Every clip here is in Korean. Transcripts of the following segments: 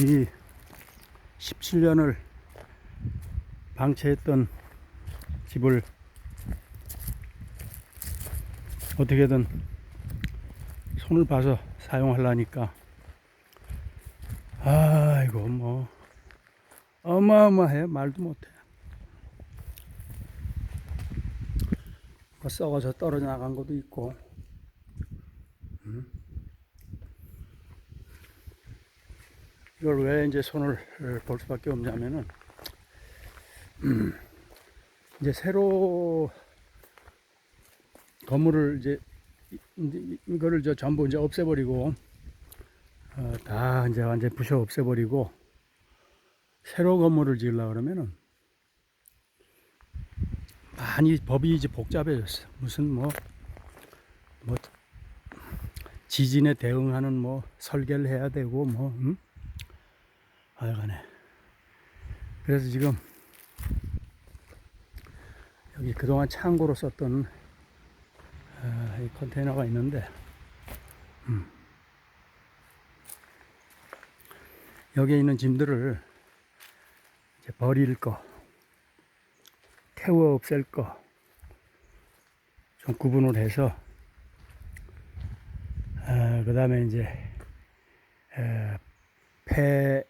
이 17년을 방치했던 집을 어떻게든 손을 봐서 사용하려니까. 아이고 뭐. 어마어마해. 말도 못해. 뭐 썩어서 떨어져 나간 것도 있고 이걸 왜 이제 손을 볼 수밖에 없냐면은 음, 이제 새로 건물을 이제 이거를 저 전부 이제 없애버리고 어, 다 이제 완전 부셔 없애버리고 새로 건물을 지으려 그러면은 많이 법이 이제 복잡해졌어. 무슨 뭐 뭐 지진에 대응하는 뭐 설계를 해야 되고 뭐 음? 하여간에 그래서 지금 여기 그동안 창고로 썼던 아, 이 컨테이너가 있는데 음. 여기에 있는 짐들을 이제 버릴 거 태워 없앨 거 좀 구분을 해서 그 다음에 이제 에, 폐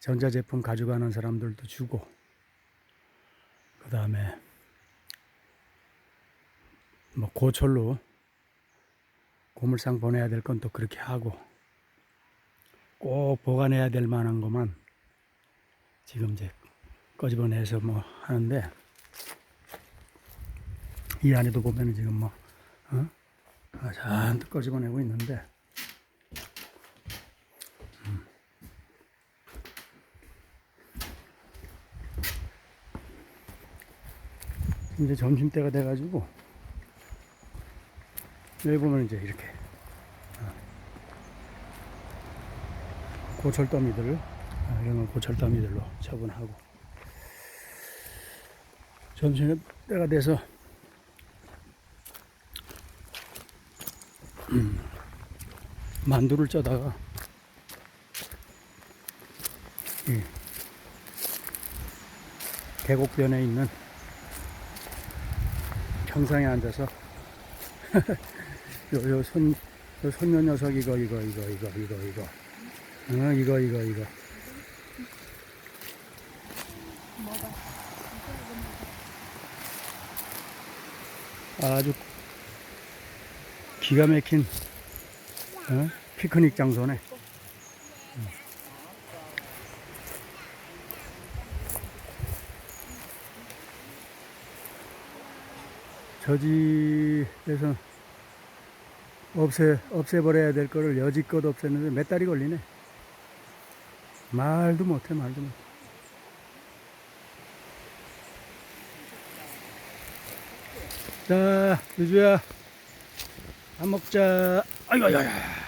전자제품 가져가는 사람들도 주고 그 다음에 뭐 고철로 고물상 보내야 될 건 또 그렇게 하고 꼭 보관해야 될 만한 것만 지금 이제 꺼집어내서 뭐 하는데 이 안에도 보면은 지금 뭐 어? 아, 잔뜩 꺼집어내고 있는데 이제 점심때가 돼가지고 여기 보면 이제 이렇게 어, 고철더미들을 아, 이런 건 고철더미들로 처분하고 점심 때가 돼서 음, 만두를 쪄다가 이 계곡변에 있는 평상에 앉아서 요, 요 손, 요 손녀 녀석 이거, 이거, 이거, 이거, 이거, 이거. 어, 이거, 이거, 이거. 아주 기가 막힌 어? 피크닉 장소네. 저지에서 없애 없애버려야 될 거를 여지껏 없앴는데 몇 달이 걸리네. 말도 못해 말도 못해. 자 유주야 밥 먹자. 아이고 아이고 아이고.